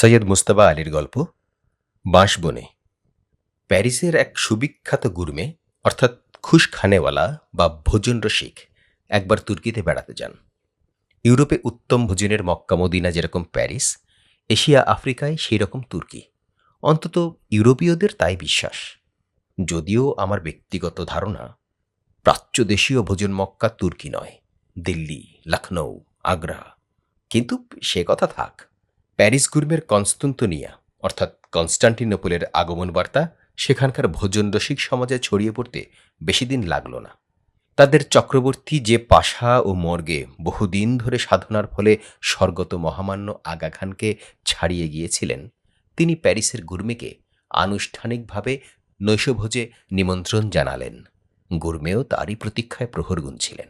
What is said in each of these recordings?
সৈয়দ মুস্তাবা আলীর গল্প, বাঁশবনে। প্যারিসের এক সুবিখ্যাত গুরমে, অর্থাৎ খুশ খানেওয়ালা বা ভোজন রসিক একবার তুর্কিতে বেড়াতে যান। ইউরোপে উত্তম ভোজনের মক্কা মদিনা যেরকম প্যারিস, এশিয়া আফ্রিকায় সেই রকম তুর্কি। অন্তত ইউরোপীয়দের তাই বিশ্বাস। যদিও আমার ব্যক্তিগত ধারণা, প্রাচ্য দেশীয় ভোজন মক্কা তুর্কি নয়, দিল্লি লখনৌ আগ্রা। কিন্তু সে কথা থাক। প্যারিস গুর্মের কনস্তুন্তনিয়া, অর্থাৎ কনস্টান্টিনোপলের আগমন বার্তা সেখানকার ভোজন রসিক সমাজে ছড়িয়ে পড়তে বেশি দিন লাগল না। তাদের চক্রবর্তী যে পাশা ও মর্গে বহুদিন ধরে সাধনার ফলে স্বর্গত মহামান্য আগা খানকে ছাড়িয়ে গিয়েছিলেন, তিনি প্যারিসের গুর্মেকে আনুষ্ঠানিকভাবে নৈশভোজে নিমন্ত্রণ জানালেন। গুর্মেও তারই প্রতীক্ষায় প্রহর গুনছিলেন।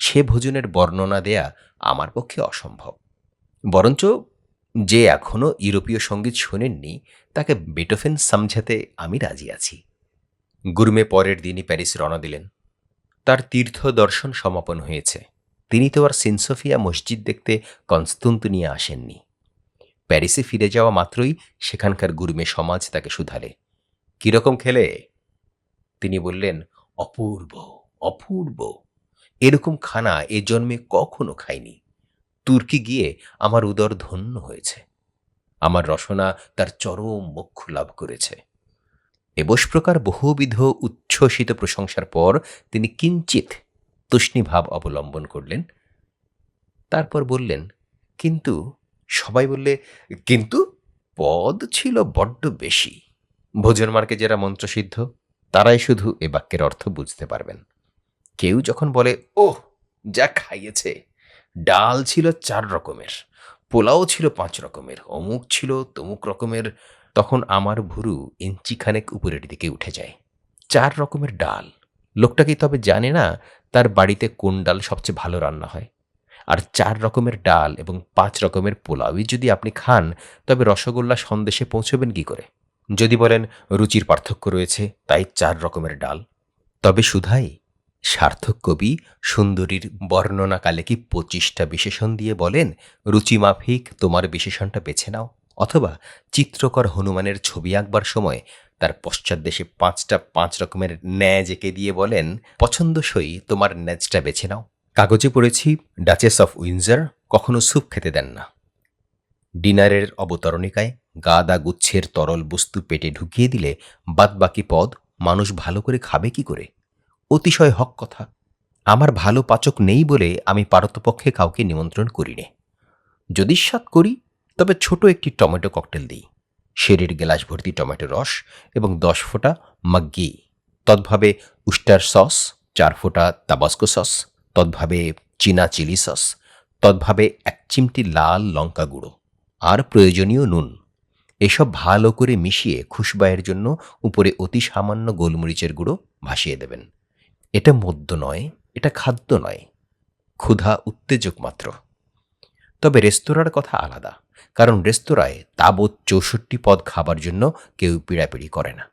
সে ভোজনের বর্ণনা দেয়া আমার পক্ষে অসম্ভব। বরঞ্চ যে এখনও ইউরোপীয় সংগীত শোনেননি, তাকে বেটোফেন সামঝাতে আমি রাজি আছি। গুরুমে পরের দিনই প্যারিস রওনা দিলেন। তার তীর্থ দর্শন সমাপন হয়েছে। তিনি তো আর সিনসোফিয়া মসজিদ দেখতে কনস্তুন্ত নিয়ে আসেননি। প্যারিসে ফিরে যাওয়া মাত্রই সেখানকার গুরুমে সমাজ তাকে শুধালে কীরকম খেলে? তিনি বললেন, অপূর্ব অপূর্ব। এরকম খানা এ জন্মে কখনো খাইনি। তুর্কি গিয়ে আমার উদর ধন্য হয়েছে। আমার রসনা তার চরম মোক্ষ লাভ করেছে। এবস প্রকার বহুবিধ উচ্ছ্বসিত প্রশংসার পর তিনি কিঞ্চিত তুষ্ণীভাব অবলম্বন করলেন। তারপর বললেন, কিন্তু, সবাই বললে, কিন্তু পদ ছিল বড্ড বেশি। ভোজন মার্কে যারা মন্ত্রসিদ্ধ, তারাই শুধু এ বাক্যের অর্থ বুঝতে পারবেন। কেউ যখন বলে, ওহ, যা খাইয়েছে। ডাল ছিল চার রকমের, পোলাও ছিল পাঁচ রকমের, অমুক ছিল তমুক রকমের। তখন আমার ভুরু ইঞ্চিখানেক উপরের দিকে উঠে যায়। চার রকমের ডাল। লোকটা কি তবে জানে না তার বাড়িতে কোন ডাল সবচেয়ে ভালো রান্না হয়? আর চার রকমের ডাল এবং পাঁচ রকমের পোলাওই যদি আপনি খান, তবে রসগোল্লা সন্দেশে পৌঁছবেন কি করে? যদি বলেন রুচির পার্থক্য রয়েছে, তাই চার রকমের ডাল। তবে শুধাই সার্থক কবি সুন্দরীর বর্ণনাকালে কি পঁচিশটা বিশেষণ দিয়ে বলেন রুচিমাফিক তোমার বিশেষণটা বেছে নাও? অথবা, চিত্রকর হনুমানের ছবি আঁকবার সময় তার পশ্চাৎ দেশে পাঁচটা পাঁচ রকমের ন্যাজ এঁকে দিয়ে বলেন, পছন্দসই তোমার ন্যাজটা বেছে নাও কাগজে পড়েছি, ডাচেস অফ উইন্জার কখনো স্যুপ খেতে দেন না। ডিনারের অবতরণিকায় গাদা গুচ্ছের তরল বস্তু পেটে ঢুকিয়ে দিলে বাদবাকি পদ, মানুষ ভালো করে খাবে কি করে? অতিশয় হক কথা। আমার ভালো পাচক নেই বলে আমি পারতপক্ষে কাউকে নিমন্ত্রণ করি নে যদি স্বাদ করি, তবে ছোট একটি টমেটো ককটেল দিই। শেরির গ্লাস ভর্তি টমেটো রস এবং দশ ফোঁটা মাগ্গি। তদ্ভাবে উস্টার সস, চার ফোঁটা তাবাস্কো সস। তদ্ভাবে চীনা চিলি সস। তদ্ভাবে এক চিমটি লাল লঙ্কা গুঁড়ো। আর প্রয়োজনীয় নুন। এসব ভালো করে মিশিয়ে খুশবাইয়ের জন্য উপরে অতি সামান্য গোলমরিচের গুঁড়ো ভাসিয়ে দেবেন। এটা মদ্য নয়, এটা খাদ্য নয়। ক্ষুধা উত্তেজক মাত্র। তবে রেস্তোরাঁর কথা আলাদা, কারণ রেস্তোরাঁয় তাবৎ চৌষট্টি পদ খাবার জন্য কেউ পিড়াপিড়ি করে না।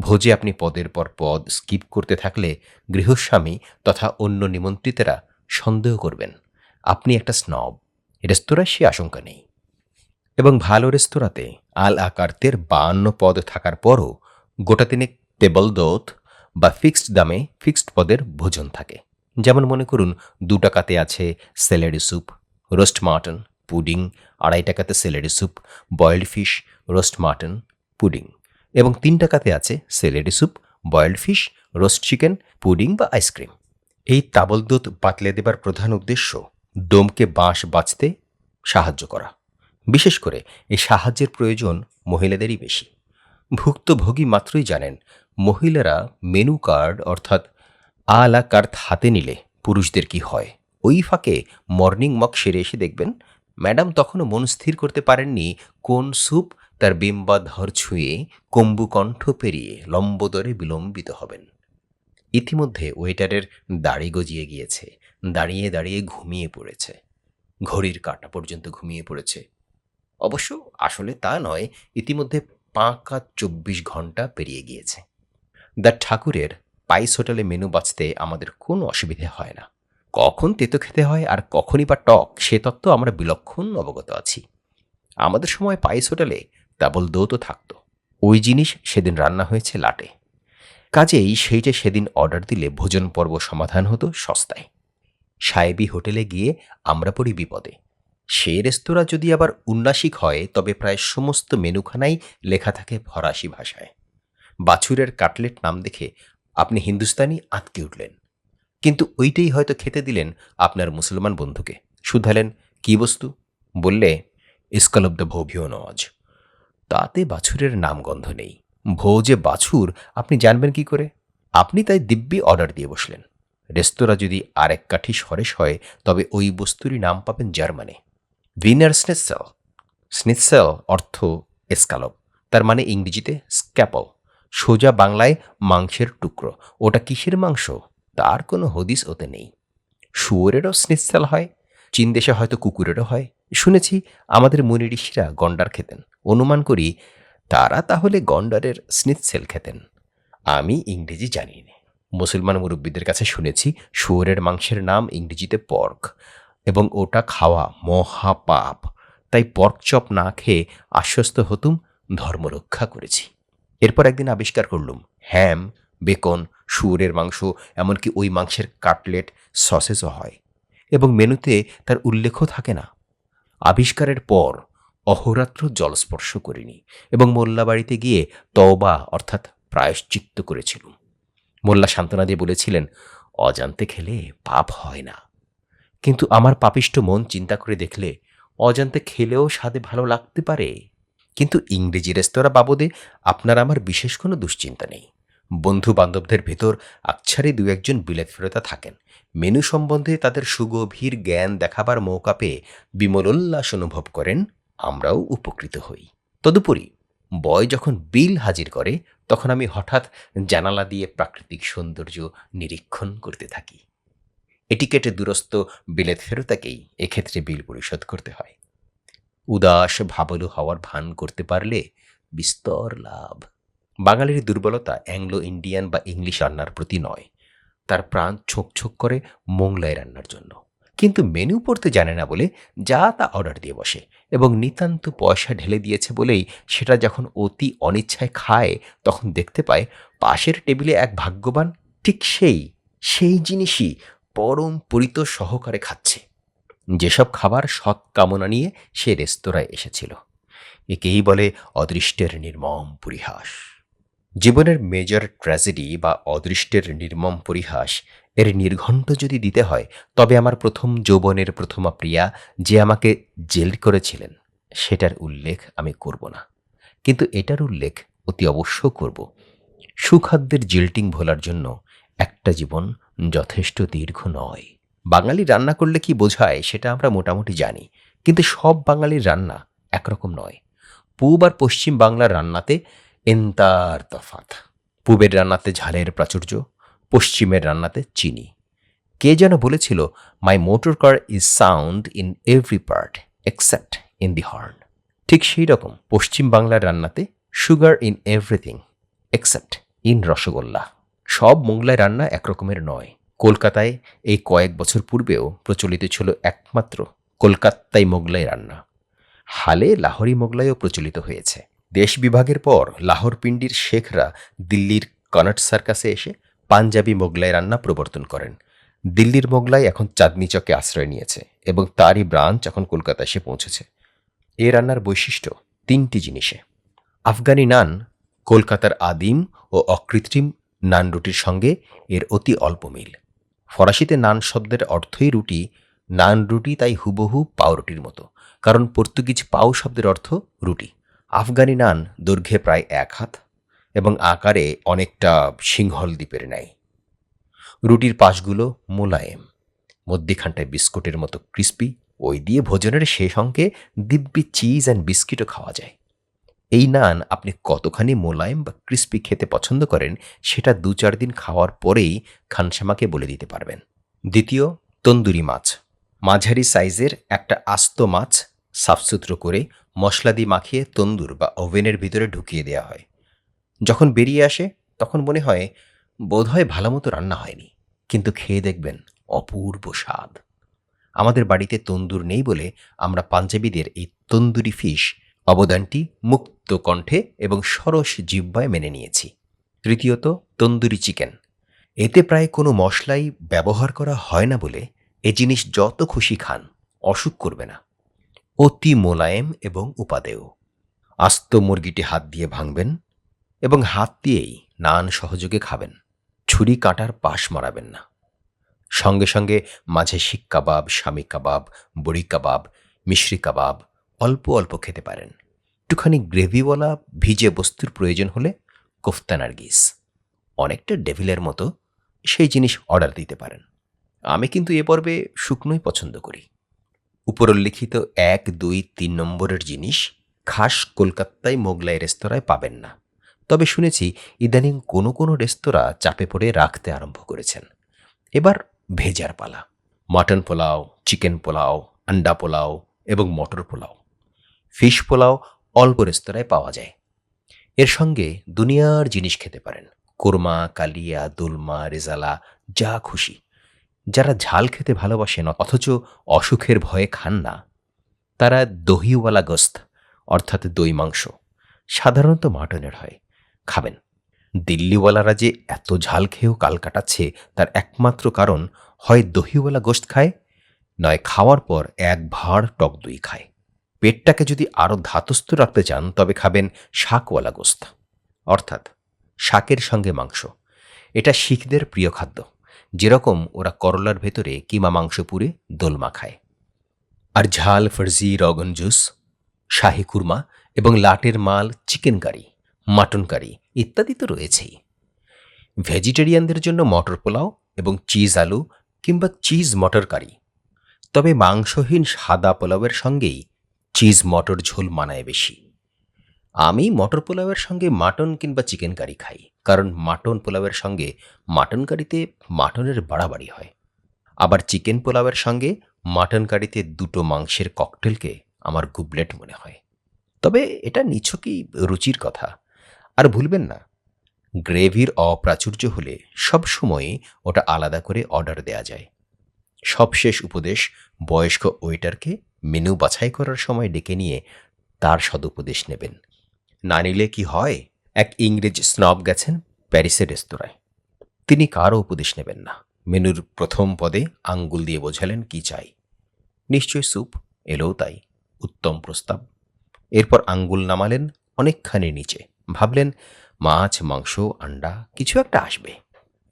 ভোজে আপনি পদের পর পদ স্কিপ করতে থাকলে গৃহস্বামী তথা অন্য নিমন্ত্রিতেরা সন্দেহ করবেন। আপনি একটা স্নব, রেস্তোরাঁয় সে আশঙ্কা নেই। এবং ভালো রেস্তোরাঁতে আল আকার্তের বাহান্ন পদ থাকার পরও গোটা তিনেক টেবল দোত বা ফিক্সড দামে ফিক্সড পদের ভোজন থাকে। যেমন মনে করুন, দু টাকাতে আছে celery soup roast mutton pudding আড়াই টাকাতে celery soup boiled fish roast mutton pudding এবং তিন টাকাতে আছে celery soup boiled fish roast chicken pudding বা আইসক্রিম এই তাবল দুধ বাতলে দেবার প্রধান উদ্দেশ্য ডোমকে বাঁশ বাঁচতে সাহায্য করা। বিশেষ করে এই সাহায্যের প্রয়োজন মহিলাদেরই বেশি। ভুক্তভোগী মাত্রই জানেন মহিলারা মেনু কার্ড অর্থাৎ আলা কার্ড হাতে নিলে পুরুষদের কি হয়? ওই ফাঁকে মর্নিং মক সেরে এসে দেখবেন ম্যাডাম তখনও মন স্থির করতে পারেননি, কোন স্যুপ তার বিম্বাধর ছুঁয়ে কম্বু কণ্ঠ পেরিয়ে লম্বদরে বিলম্বিত হবেন। ইতিমধ্যে ওয়েটারের দাড়ি গজিয়ে গিয়েছে, দাঁড়িয়ে দাঁড়িয়ে ঘুমিয়ে পড়েছে। ঘড়ির কাঁটা পর্যন্ত ঘুমিয়ে পড়েছে। অবশ্য আসলে তা নয়, ইতিমধ্যে পাঁকা চব্বিশ ঘণ্টা পেরিয়ে গিয়েছে। দ্য ঠাকুরের পাইস হোটেলে মেনু বাঁচতে আমাদের কোনো অসুবিধে হয় না। কখন তেতো খেতে হয় আর কখনই বা টক, সে তত্ত্ব আমরা বিলক্ষণ অবগত আছি। আমাদের সময় পাইস হোটেলে ডাবল দো তো থাকতো। ওই জিনিস সেদিন রান্না হয়েছে লাটে। কাজেই সেইটা সেদিন অর্ডার দিলে ভোজন পর্ব সমাধান হতো সস্তায়। সাহেবী হোটেলে গিয়ে আমরা পড়ি বিপদে। সে রেস্তোরাঁ যদি আবার উন্নাসিক হয়, তবে প্রায় সমস্ত মেনুখানাই লেখা থাকে ফরাসি ভাষায়। বাছুরের কাটলেট নাম দেখে আপনি হিন্দুস্তানি আঁতকে উঠলেন। কিন্তু ওইটাই হয়তো খেতে দিলেন আপনার মুসলমান বন্ধুকে। শুধালেন, কি বস্তু? বললে ইস্কাল অব দ্য ভোভিও নওয়াজ তাতে বাছুরের নামগন্ধ নেই। ভো যে বাছুর, আপনি জানবেন কি করে? আপনি তাই দিব্যি অর্ডার দিয়ে বসলেন। রেস্তোরাঁ যদি আরেক কাঠি সরেস হয়, তবে ওই বস্তুরই নাম পাবেন জার্মানে। ভিনার স্নেসেল স্নেসেল অর্থ এসকালপ। তার মানে ইংরেজিতে স্ক্যাপল। সোজা বাংলায় মাংসের টুকরো। ওটা কিসের মাংস? তার কোনো হদিস ওতে নেই। শুয়োরেরও স্নিৎসেল হয়, চীন দেশে হয়তো কুকুরেরও হয়। শুনেছি আমাদের মুনি ঋষিরা গন্ডার খেতেন। অনুমান করি তারা তাহলে গন্ডারের স্নিৎসেল খেতেন। আমি ইংরেজি জানি না মুসলমান মুরব্বীদের কাছে শুনেছি শুয়োরের মাংসের নাম ইংরেজিতে পর্ক এবং ওটা খাওয়া মহাপাপ। তাই পর্ক চপ না খেয়ে আশ্বস্ত হতুম ধর্ম রক্ষা করেছি। এরপর একদিন আবিষ্কার করলুম হ্যাম বেকন শুয়োরের মাংস, এমনকি ওই মাংসের কাটলেট সসেজও হয়। এবং মেনুতে তার উল্লেখও থাকে না। আবিষ্কারের পর অহরাত্র জলস্পর্শ করিনি এবং মোল্লা বাড়িতে গিয়ে তওবা, অর্থাৎ প্রায়শ্চিত্ত করেছিলুম। মোল্লা সান্ত্বনা দিয়ে বলেছিলেন, অজান্তে খেলে পাপ হয় না। কিন্তু আমার পাপিষ্ট মন চিন্তা করে দেখলে অজান্তে খেলেও স্বাদে ভালো লাগতে পারে। কিন্তু ইংরেজি রেস্তোরাঁ বাবদে আপনার আমার বিশেষ কোনো দুশ্চিন্তা নেই। বন্ধু বান্ধবদের ভেতর আকছারে দু একজন বিলেত ফেরতা থাকেন। মেনু সম্বন্ধে তাদের সুগভীর জ্ঞান দেখাবার মৌকা পেয়ে বিমল উল্লাস অনুভব করেন, আমরাও উপকৃত হই। তদুপরি, বয় যখন বিল হাজির করে, তখন আমি হঠাৎ জানালা দিয়ে প্রাকৃতিক সৌন্দর্য নিরীক্ষণ করতে থাকি। এটিকেটে দূরস্থ বিলেত ফেরতাকেই এক্ষেত্রে বিল পরিশোধ করতে হয়। উদাস ভাবলু হওয়ার ভান করতে পারলে বিস্তর লাভ। বাঙালির দুর্বলতা অ্যাংলো, ইন্ডিয়ান বা ইংলিশ রান্নার প্রতি নয়। তার প্রাণ ছোক ছোক করে মোংলাই রান্নার জন্য। কিন্তু মেনু পড়তে জানে না বলে যা তা অর্ডার দিয়ে বসে এবং নিতান্ত পয়সা ঢেলে দিয়েছে বলেই সেটা যখন অতি অনিচ্ছায় খায় তখন দেখতে পায় পাশের টেবিলে এক ভাগ্যবান ঠিক সেই সেই জিনিসই পরম পরিত সহকারে খাচ্ছে। যেসব খাবার সৎ কামনা নিয়ে সে রেস্তোরাঁয় এসেছিল। একেই বলে অদৃষ্টের নির্মম পরিহাস। জীবনের মেজর ট্র্যাজেডি বা অদৃষ্টের নির্মম পরিহাস, এর নির্ঘণ্ট যদি দিতে হয়, তবে আমার প্রথম যৌবনের প্রথমা প্রিয়া যে আমাকে জেল করেছিলেন, সেটার উল্লেখ আমি করব না। কিন্তু এটার উল্লেখ অতি অবশ্য করব। সুখাদ্যের জিল্টিং ভোলার জন্য একটা জীবন যথেষ্ট দীর্ঘ নয়। বাঙালি রান্না করলে কি বোঝায় সেটা আমরা মোটামুটি জানি, কিন্তু সব বাঙালির রান্না একরকম নয়। পূব আর পশ্চিম বাংলার রান্নাতে এন্তার তফাত। পূবের রান্নাতে ঝালের প্রাচুর্য, পশ্চিমের রান্নাতে চিনি। কে যেন বলেছিল my motor car is sound in every part except in the horn ঠিক সেই রকম পশ্চিম বাংলার রান্নাতে sugar in everything except in rasgulla. সব মোগলাই রান্না একরকমের নয়। কলকাতায় এই কয়েক বছর পূর্বেও প্রচলিত ছিল একমাত্র কলকাতায় মোগলাই রান্না। হালে লাহোরি মোগলাইও প্রচলিত হয়েছে। দেশ বিভাগের পর লাহোর পিন্ডির শেখরা দিল্লির কনট সার্কাসে এসে পাঞ্জাবি মোগলাই রান্না প্রবর্তন করেন। দিল্লির মোগলাই এখন চাঁদনি চকে আশ্রয় নিয়েছে এবং তারই ব্রাঞ্চ এখন কলকাতা এসে পৌঁছেছে। এ রান্নার বৈশিষ্ট্য তিনটি জিনিসে। আফগানি নান, কলকাতার আদিম ও অকৃত্রিম নান রুটির সঙ্গে এর অতি অল্প মিল। ফরাসিতে নান শব্দের অর্থই রুটি, নান রুটি তাই হুবহু পাউরুটির মতো, কারণ পর্তুগিজ পাউ শব্দের অর্থ রুটি। আফগানি নান দৈর্ঘ্যে প্রায় এক হাত এবং আকারে অনেকটা সিংহল দ্বীপের ন্যায়। রুটির পাশগুলো মোলায়েম, মধ্যিখানটায় বিস্কুটের মতো ক্রিস্পি, ওই দিয়ে ভোজনের শেষ অঙ্কে দিব্যি চিজ অ্যান্ড বিস্কিটও খাওয়া যায়। এই নান আপনি কতখানি মোলায়েম বা ক্রিস্পি খেতে পছন্দ করেন, সেটা দু চার দিন খাওয়ার পরেই খানসামাকে বলে দিতে পারবেন। দ্বিতীয়, তন্দুরি মাছ। মাঝারি সাইজের একটা আস্ত মাছ সাফসুতরো করে মশলা দিয়ে মাখিয়ে তন্দুর বা ওভেনের ভিতরে ঢুকিয়ে দেওয়া হয়। যখন বেরিয়ে আসে, তখন মনে হয় বোধহয় ভালো মতো রান্না হয়নি। কিন্তু খেয়ে দেখবেন অপূর্ব স্বাদ। আমাদের বাড়িতে তন্দুর নেই বলে আমরা পাঞ্জাবিদের এই তন্দুরি ফিশ অবদানটি মুক্ত কণ্ঠে এবং সরস জিব্বায় মেনে নিয়েছি। তৃতীয়ত, তন্দুরি চিকেন। এতে প্রায় কোনো মশলাই ব্যবহার করা হয় না বলে এ জিনিস যত খুশি খান, অসুখ করবে না। অতি মোলায়েম এবং উপাদেয়। আস্ত মুরগিটি হাত দিয়ে ভাঙবেন এবং হাত দিয়েই নান সহযোগে খাবেন। ছুরি কাটার পাশ মারাবেন না। সঙ্গে সঙ্গে মাঝে শিক কাবাব, স্বামী কাবাব, বড়ি কাবাব, মিশ্রি কাবাব অল্প অল্প খেতে পারেন। একটুখানি গ্রেভিওয়ালা, ভিজে বস্তুর প্রয়োজন হলে কোফতা নার্গিস। অনেকটা ডেভিলের মতো সেই জিনিস অর্ডার দিতে পারেন। আমি কিন্তু এ পর্বে শুকনোই পছন্দ করি। উপরোল্লিখিত এক, দুই, তিন নম্বরের জিনিস খাস কলকাতায় মোগলাই রেস্তোরাঁয় পাবেন না। তবে শুনেছি ইদানিং কোনো কোনো রেস্তোরাঁ চাপে পড়ে রাখতে আরম্ভ করেছেন। এবার ভেজার পালা। মাটন পোলাও, চিকেন পোলাও, আন্ডা পোলাও এবং মটর পোলাও। ফিশ পোলাও অল্প রেস্তোরাঁয় পাওয়া যায়। এর সঙ্গে দুনিয়ার জিনিস খেতে পারেন। কোরমা, কালিয়া, দোলমা, রেজালা, যা খুশি। যারা ঝাল খেতে ভালোবাসেন অথচ অসুখের ভয়ে খান না, তারা দহিওয়ালা গোস্ত, অর্থাৎ দই মাংস, সাধারণত মাটনের হয়, খাবেন। দিল্লিওয়ালারা যে এত ঝাল খেয়েও কাল কাটাচ্ছে, তার একমাত্র কারণ হয় দহিওয়ালা গোস্ত খায়, নয় খাওয়ার পর এক ভাঁড় টক দই খায়। পেটটাকে যদি আরও ধাতস্থ রাখতে চান, তবে খাবেন শাকওয়ালা গোস্ত। অর্থাৎ শাকের সঙ্গে মাংস। এটা শিখদের প্রিয় খাদ্য। যেরকম ওরা করলার ভেতরে কিমা মাংস পুরে দোলমা খায়। আর ঝাল, ফর্জি, রগন জুস, শাহি কুরমা এবং লাটের মাল, চিকেন কারি, মাটন কারি ইত্যাদি তো রয়েছেই। ভেজিটেরিয়ানদের জন্য মটর পোলাও এবং চিজ আলু কিংবা চিজ মটর কারি। তবে মাংসহীন সাদা পোলাওয়ের সঙ্গেই চিজ মটর ঝোল মানায় বেশি। আমি মটর পোলাওয়ের সঙ্গে মাটন কিংবা চিকেন কারি খাই, কারণ মাটন পোলাওয়ের সঙ্গে মাটন কারিতে মাটনের বাড়াবাড়ি হয়। আবার চিকেন পোলাওয়ের সঙ্গে মাটন কারিতে দুটো মাংসের ককটেলকে আমার গুবলেট মনে হয়। তবে এটা নিছকই রুচির কথা। আর ভুলবেন না, গ্রেভির অপ্রাচুর্য হলে সব সময়ই ওটা আলাদা করে অর্ডার দেয়া যায়। সবশেষ উপদেশ বয়স্ক ওয়েটারকে মেনু বাছাই করার সময় ডেকে নিয়ে তার সদুপদেশ নেবেন। না নিলে কি হয়? এক ইংরেজ স্নব গেছেন প্যারিসের রেস্তোরাঁয়। তিনি কারও উপদেশ নেবেন না। মেনুর প্রথম পদে আঙ্গুল দিয়ে বোঝালেন কি চাই। নিশ্চয় স্যুপ। এলোও তাই। উত্তম প্রস্তাব। এরপর আঙ্গুল নামালেন অনেকখানি নিচে। ভাবলেন, মাছ, মাংস, আন্ডা, কিছু একটা আসবে।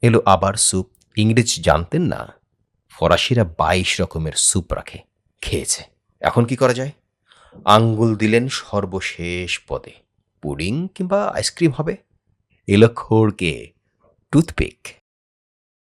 এলো আবার স্যুপ। ইংরেজ জানতেন না, ফরাসিরা বাইশ রকমের স্যুপ রাখে, খেয়েছে। এখন কি করা যায়? আঙ্গুল দিলেন সর্বশেষ পদে। পুডিং কিংবা আইসক্রিম হবে? এলো খোড়কে টুথপিক।